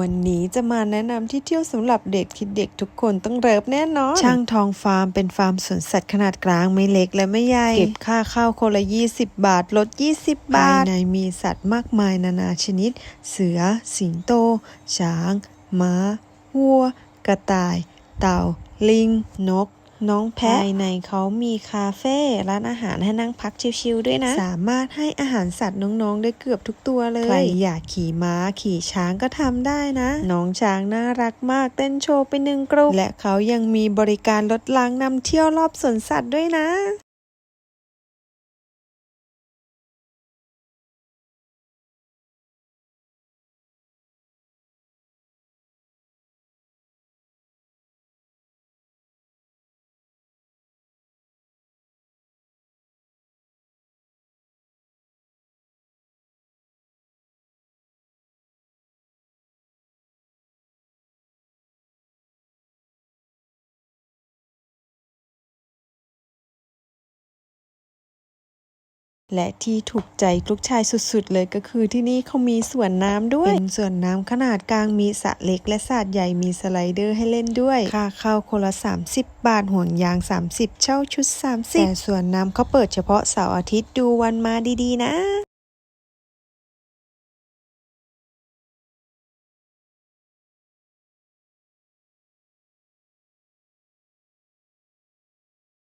วันนี้จะมาแนะนำที่เที่ยวสำหรับเด็กที่เด็กทุกคนต้องเริบแน่นอน ช่างทองฟาร์มเป็นฟาร์มสวนสัตว์ขนาดกลางไม่เล็กและไม่ใหญ่ เก็บค่าเข้าคนละ 20 บาท ลด 20 บาท ภายในมีสัตว์มากมายนานาชนิด เสือ สิงโต ช้าง ม้า วัว กระต่าย เต่า ลิง นก น้องแพะภายในเขามีคาเฟ่ร้านอาหารให้นั่งพักชิลๆด้วยนะ สามารถให้อาหารสัตว์น้องๆ ได้เกือบทุกตัวเลย ใครอยากขี่ม้าขี่ช้างก็ทำได้นะ น้องช้างน่ารักมากเต้นโชว์ไปหนึ่งกรุ๊ปและเขายังมีบริการรถล้างนำเที่ยวรอบสวนสัตว์ด้วยนะ และที่ถูกใจลูกชายสุดๆ เลยก็คือที่นี่เขามีสวนน้ำด้วย เป็นสวนน้ำขนาดกลางมีสระเล็กและสระใหญ่มีสไลเดอร์ให้เล่นด้วย ค่าเข้าคนละ 30 บาทห่วงยาง 30 เช่าชุด 30แต่สวนน้ำเขาเปิดเฉพาะเสาร์อาทิตย์ดูวันมาดีๆ นะ